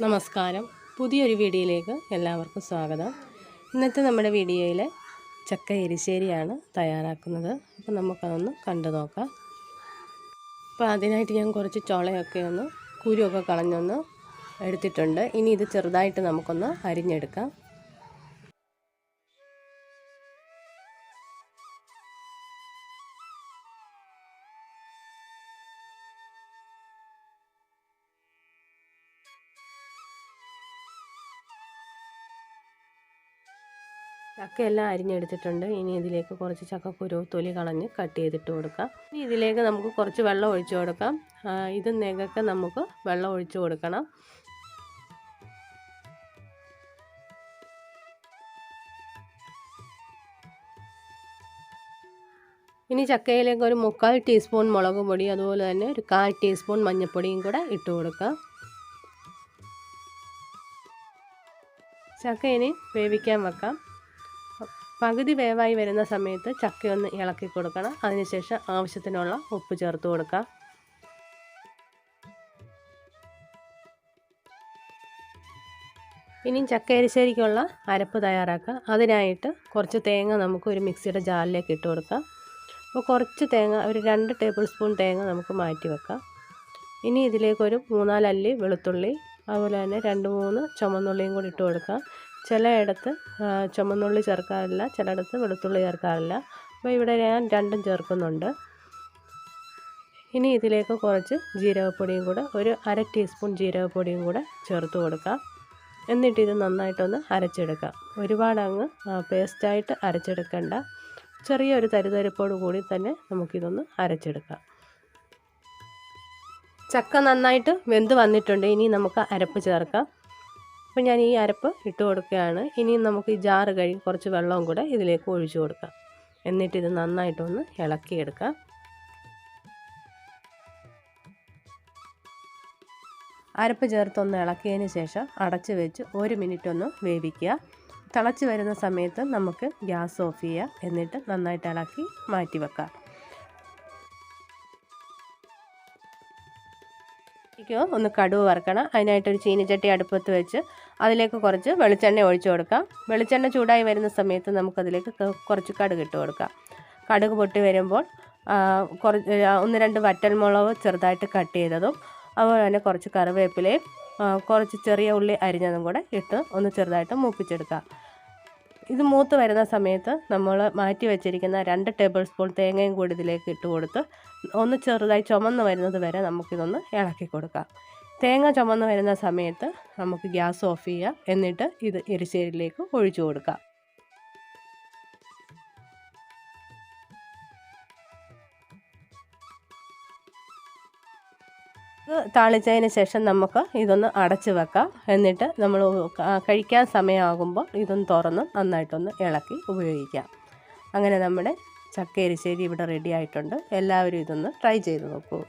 നമസ്കാരം. പുതിയൊരു വീഡിയോയിലേക്ക് എല്ലാവർക്കും സ്വാഗതം. ഇന്നത്തെ നമ്മുടെ വീഡിയോയിൽ ചക്ക എരിശ്ശേരിയാണ് തയ്യാറാക്കുന്നത്. അപ്പോൾ നമുക്കതൊന്ന് കണ്ടു നോക്കാം. അപ്പോൾ അതിനായിട്ട് ഞാൻ കുറച്ച് ചുളയൊക്കെ ഒന്ന് കുരുവൊക്കെ കളഞ്ഞൊന്ന് എടുത്തിട്ടുണ്ട്. ഇനി ഇത് ചെറുതായിട്ട് നമുക്കൊന്ന് അരിഞ്ഞെടുക്കാം. ചക്കയെല്ലാം അരിഞ്ഞെടുത്തിട്ടുണ്ട്. ഇനി ഇതിലേക്ക് കുറച്ച് ചക്കക്കുരു തൊലി കളഞ്ഞ് കട്ട് ചെയ്തിട്ട് കൊടുക്കാം. ഇനി ഇതിലേക്ക് നമുക്ക് കുറച്ച് വെള്ളം ഒഴിച്ചു കൊടുക്കാം. ഇത് നെകക്കെ നമുക്ക് വെള്ളം ഒഴിച്ചു കൊടുക്കണം. ഇനി ചക്കയിലേക്ക് ഒരു മുക്കാൽ ടീസ്പൂൺ മുളക് പൊടി അതുപോലെ തന്നെ ഒരു കാൽ ടീസ്പൂൺ മഞ്ഞൾപ്പൊടിയും കൂടെ ഇട്ട് കൊടുക്കാം. ചക്ക ഇനി വേവിക്കാൻ വെക്കാം. പകുതി വേവായി വരുന്ന സമയത്ത് ചക്കയൊന്ന് ഇളക്കി കൊടുക്കണം. അതിനുശേഷം ആവശ്യത്തിനുള്ള ഉപ്പ് ചേർത്ത് കൊടുക്കാം. ഇനി ചക്ക എരിശ്ശേരിക്കുള്ള അരപ്പ് തയ്യാറാക്കാം. അതിനായിട്ട് കുറച്ച് തേങ്ങ നമുക്ക് ഒരു മിക്സിയുടെ ജാറിലേക്ക് ഇട്ട് കൊടുക്കാം. അപ്പോൾ കുറച്ച് തേങ്ങ ഒരു രണ്ട് ടേബിൾ സ്പൂൺ തേങ്ങ നമുക്ക് മാറ്റി വെക്കാം. ഇനി ഇതിലേക്കൊരു മൂന്നാലല്ലി വെളുത്തുള്ളി അതുപോലെ തന്നെ രണ്ട് മൂന്ന് ചുമന്നുള്ളിയും കൂടി ഇട്ട് കൊടുക്കാം. ചിലയിടത്ത് ചുമന്നുള്ളി ചേർക്കാറില്ല ചിലയിടത്ത് വെളുത്തുള്ളി ചേർക്കാറില്ല. അപ്പോൾ ഇവിടെ ഞാൻ രണ്ടും ചേർക്കുന്നുണ്ട്. ഇനി ഇതിലേക്ക് കുറച്ച് ജീരകപ്പൊടിയും കൂടെ ഒരു അര ടീസ്പൂൺ ജീരകപ്പൊടിയും കൂടെ ചേർത്ത് കൊടുക്കാം. എന്നിട്ട് ഇത് നന്നായിട്ടൊന്ന് അരച്ചെടുക്കാം. ഒരുപാട് അങ്ങ് പേസ്റ്റായിട്ട് അരച്ചെടുക്കേണ്ട. ചെറിയൊരു തരിതരിപ്പോട് കൂടി തന്നെ നമുക്കിതൊന്ന് അരച്ചെടുക്കാം. ചക്ക നന്നായിട്ട് വെന്ത് വന്നിട്ടുണ്ട്. ഇനി നമുക്ക് അരപ്പ് ചേർക്കാം. അപ്പോൾ ഞാൻ ഈ അരപ്പ് ഇട്ട് കൊടുക്കുകയാണ്. ഇനിയും നമുക്ക് ഈ ജാറ് കഴുകി കുറച്ച് വെള്ളവും കൂടെ ഇതിലേക്ക് ഒഴിച്ചു കൊടുക്കാം. എന്നിട്ട് ഇത് നന്നായിട്ടൊന്ന് ഇളക്കിയെടുക്കാം. അരപ്പ് ചേർത്തൊന്ന് ഇളക്കിയതിന് ശേഷം അടച്ച് വെച്ച് ഒരു മിനിറ്റ് ഒന്ന് വേവിക്കുക. തിളച്ച് വരുന്ന സമയത്ത് നമുക്ക് ഗ്യാസ് ഓഫ് ചെയ്യുക. എന്നിട്ട് നന്നായിട്ട് ഇളക്കി മാറ്റി വെക്കാം. ഒന്ന് കടുവ് വറുക്കണം. അതിനായിട്ടൊരു ചീനിച്ചട്ടി അടുപ്പത്ത് വെച്ച് അതിലേക്ക് കുറച്ച് വെളിച്ചെണ്ണ ഒഴിച്ചു കൊടുക്കാം. വെളിച്ചെണ്ണ ചൂടായി വരുന്ന സമയത്ത് നമുക്കതിലേക്ക് കുറച്ച് കടുക് ഇട്ട് കൊടുക്കാം. കടുക് പൊട്ടി വരുമ്പോൾ കുറച്ച് ഒന്ന് രണ്ട് വറ്റൽമുളക് ചെറുതായിട്ട് കട്ട് ചെയ്തതും അതുപോലെ തന്നെ കുറച്ച് കറിവേപ്പിലയും കുറച്ച് ചെറിയ ഉള്ളി അരിഞ്ഞതും കൂടെ ഇട്ട് ഒന്ന് ചെറുതായിട്ട് മൂപ്പിച്ചെടുക്കാം. ഇത് മൂത്ത് വരുന്ന സമയത്ത് നമ്മൾ മാറ്റി വെച്ചിരിക്കുന്ന രണ്ട് ടേബിൾ സ്പൂൺ തേങ്ങയും കൂടി ഇതിലേക്ക് ഇട്ട് കൊടുത്ത് ഒന്ന് ചെറുതായി ചുമന്ന് വരുന്നത് വരെ നമുക്കിതൊന്ന് ഇളക്കി കൊടുക്കാം. തേങ്ങ ചുമന്ന് വരുന്ന സമയത്ത് നമുക്ക് ഗ്യാസ് ഓഫ് ചെയ്യാം. എന്നിട്ട് ഇത് എരിശ്ശേരിയിലേക്ക് ഒഴിച്ചു കൊടുക്കാം. താളിച്ചതിന് ശേഷം നമുക്ക് ഇതൊന്ന് അടച്ച് വെക്കാം. എന്നിട്ട് നമ്മൾ കഴിക്കാൻ സമയമാകുമ്പോൾ ഇതൊന്ന് തുറന്ന് നന്നായിട്ടൊന്ന് ഇളക്കി ഉപയോഗിക്കാം. അങ്ങനെ നമ്മുടെ ചക്ക എരിശ്ശേരി ഇവിടെ റെഡി ആയിട്ടുണ്ട്. എല്ലാവരും ഇതൊന്ന് ട്രൈ ചെയ്ത് നോക്കൂ.